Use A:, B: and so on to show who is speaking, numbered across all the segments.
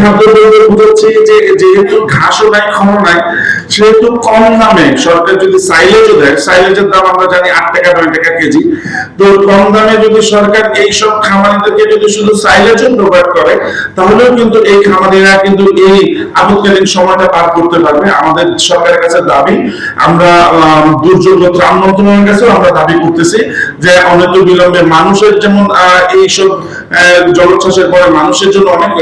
A: খাদ্য বুঝাচ্ছি যে যেহেতু ঘাসও নাই খড় নাই, সেহেতু কম দামে, সরকার যদি সাইলেজও দেয় সাইলেজের দাম আমরা জানি আট টাকা, নয় টাকা কেজি, তো কম দামে যদি সরকার এইসব খামারিদেরকে যদি শুধু সাইলেজও প্রোভাইড করে, তাহলেও কিন্তু এই খামারিরা কিন্তু এই আপৎকালীন সময়টা পার করতে পারবে। আমাদের সরকারের কাছে দাবি, আমরা দুর্যোগ ত্রাণ মন্ত্রণালয়ের কাছেও আমরা দাবি করতেছি যে অনেক বিলম্বে মানুষের যেমন এইসব জলোচ্ছ্বাসের পরে মানুষের জন্য অনেক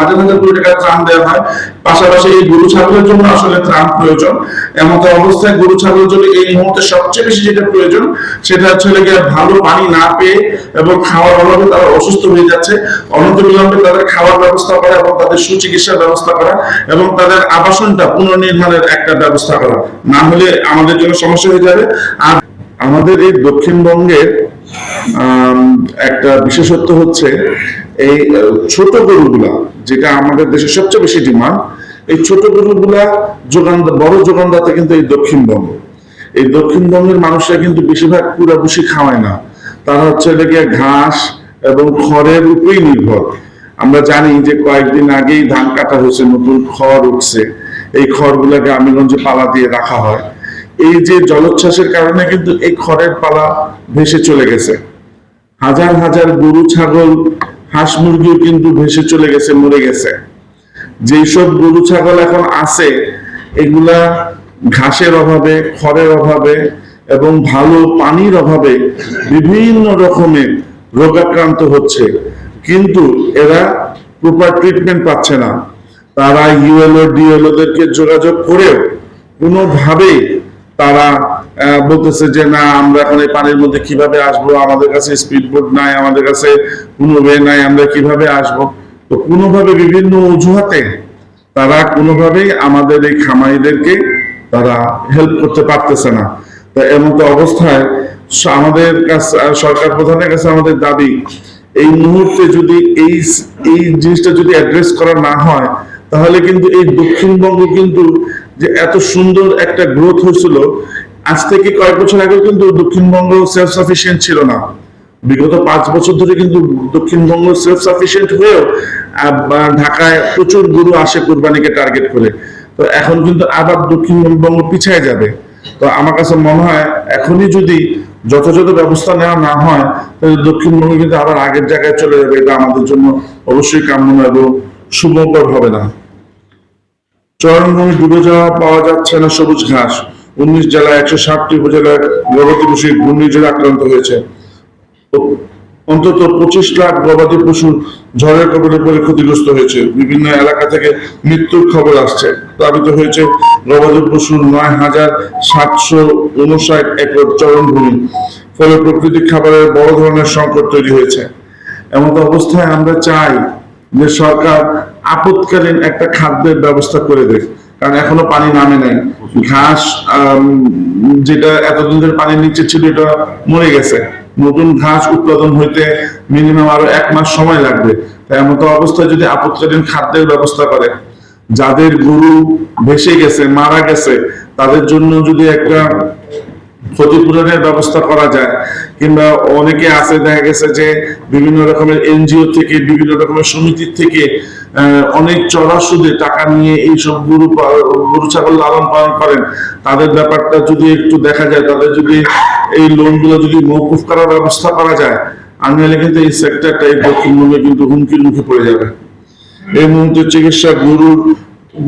A: হাজার হাজার কোটি টাকা ত্রাণ দেওয়া হয়। পাশাপাশি এই গরু ছাগলের জন্য আসলে ত্রাণ প্রয়োজন। এমন অবস্থায় গরু ছাগল যদি এই মুহূর্তে সবচেয়ে বেশি যেটা প্রয়োজন, সেটা হচ্ছে গিয়ে ভালো পানি না পেয়ে এবং খাওয়ার অভাবে তারা অসুস্থ হয়ে যাচ্ছে। অনন্ত বিলম্বে তাদের খাওয়ার ব্যবস্থা করা এবং তাদের সুচিকিৎসার ব্যবস্থা করা এবং তাদের আবাসনটা পুনর্নির্মাণের একটা ব্যবস্থা করা। না হলে আমাদের জন্য সমস্যা হয়ে যাবে। আর আমাদের এই দক্ষিণবঙ্গের একটা বিশেষত্ব হচ্ছে এই ছোট গরুগুলা, যেটা আমাদের দেশে সবচেয়ে বেশি ডিমান্ড, এই ছোট গরুগুলা যোগান বড় যোগানদাতা কিন্তু এই দক্ষিণবঙ্গ। এই দক্ষিণবঙ্গের মানুষরা কিন্তু বেশিরভাগ পুরাবুসি খাওয়ায় না। তারা হচ্ছে এটাকে ঘাস এবং খড়ের উপরেই নির্ভর। আমরা জানি যে কয়েকদিন আগেই ধান কাটা হয়েছে, নতুন খড় উঠছে। এই খড়গুলা গ্রামেগঞ্জে পালা দিয়ে রাখা হয়। এই যে জলোচ্ছ্বাসের কারণে কিন্তু এই খড়ের পালা ভেসে চলে গেছে। হাজার হাজার গরু, ছাগল, হাঁস মুরগিও কিন্তু ভেসে চলে গেছে, মরে গেছে। যেই সব গরু, ছাগল এখন আছে, এগুলা ঘাসের অভাবে, খড়ের অভাবে এবং ভালো পানির অভাবে বিভিন্ন রকমের রোগাক্রান্ত হচ্ছে। কিন্তু এরা প্রপার ট্রিটমেন্ট পাচ্ছে না। তারা ইউএলও ডিএলও দেরকে যোগাযোগ করেও কোনোভাবেই তারা বলতেছে যে না, আমরা এখন এই পানির মধ্যে কীভাবে আসব, আমাদের কাছে স্পিড বোট নাই, আমাদের কাছে কোনো ওয়ে নাই, আমরা কীভাবে আসব? তো কোনোভাবে বিভিন্ন অজুহাতে তারা কোনোভাবেই আমাদের এই খামারিদেরকে তারা হেল্প করতে পারতেছে না। তো এমন তো অবস্থায় আমাদের কাছে, সরকার প্রধানের কাছে আমাদের দাবি এই মুহূর্তে যদি এই এই জিনিসটা যদি অ্যাড্রেস করা না হয়, তাহলে কিন্তু এই দক্ষিণবঙ্গ কিন্তু যে এত সুন্দর একটা গ্রোথ হয়েছিল, আজ থেকে কয়েক বছর আগে কিন্তু দক্ষিণবঙ্গ সেলফ সাফিসিয়েন্ট ছিল না। বিগত পাঁচ বছর ধরে কিন্তু দক্ষিণবঙ্গ সেলফ সাফিসিয়েন্ট হয়েও ঢাকায় প্রচুর গরু আসে কোরবানিকে টার্গেট করে। তো এখন কিন্তু আবার দক্ষিণবঙ্গ পিছিয়ে যাবে। তো আমার কাছে মনে হয় এখনই যদি যথাযথ ব্যবস্থা নেওয়া না হয়, তাহলে দক্ষিণবঙ্গ কিন্তু আবার আগের জায়গায় চলে যাবে। এটা আমাদের জন্য অবশ্যই কাম্য নয় এবং শুভকর হবে না। চরণভূমি ডুবে যাওয়া পাওয়া যাচ্ছে না সবুজ ঘাস। উনিশ জেলায় একশো ষাটটি উপজেলায় গর্ভবতী বসে ঘূর্ণিঝড়ে আক্রান্ত হয়েছে। অন্তত পঁচিশ লাখ গবাদি পশু ঝড়ের কবলে পড়ে ক্ষতিগ্রস্ত হয়েছে। বিভিন্ন এলাকা থেকে মৃত্যুর খবর আসছে। প্লাবিত হয়েছে গবাদি পশুর নয় হাজার সাতশো উনষাট একর চরণভূমি ফলে প্রকৃতিক খাবারের বড় ধরনের সংকট তৈরি হয়েছে। এমন অবস্থায় আমরা চাই যে সরকার আপৎকালীন একটা খাদ্যের ব্যবস্থা করে দেয়। কারণ এখনও পানি নামে নাই। ঘাস যেটা এতদিন ধরে পানির নিচে ছিল, এটা মরে গেছে। নতুন ঘাস উৎপাদন হইতে মিনিমাম আরও এক মাস সময় লাগবে। তাই এমন অবস্থায় যদি আপৎকালীন খাদ্যের ব্যবস্থা করে, যাদের গরু ভেসে গেছে, মারা গেছে, তাদের জন্য যদি একটা ক্ষতিপূরণের ব্যবস্থা করা যায়। কিংবা অনেকে আছে, দেখা গেছে যে বিভিন্ন রকমের এনজিও থেকে, বিভিন্ন রকমের সমিতির থেকে অনেক চড়া সুদে টাকা নিয়ে এইসব গরু গরু ছাগল লালন পালন করেন। তাদের ব্যাপারটা যদি একটু দেখা যায়, তাদের যদি এই লোনগুলো যদি মৌকুফ করার ব্যবস্থা করা যায়, আমি কিন্তু এই সেক্টরটা এই দক্ষিণবঙ্গে কিন্তু হুমকির মুখে পড়ে যাবে। এই মুহূর্তে চিকিৎসা গরুর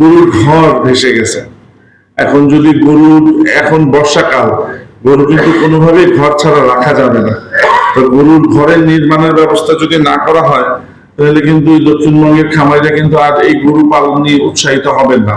A: গরুর ঘর ভেসে গেছে। এখন যদি গরু এখন বর্ষাকাল গরু কিন্তু কোনোভাবেই ঘর ছাড়া রাখা যাবে না। তো গরুর ঘরের নির্মাণের ব্যবস্থা যদি না করা হয়, তাহলে কিন্তু দক্ষিণবঙ্গের খামারিরা কিন্তু আর এই গরু পালন নিয়ে উৎসাহিত হবেন না।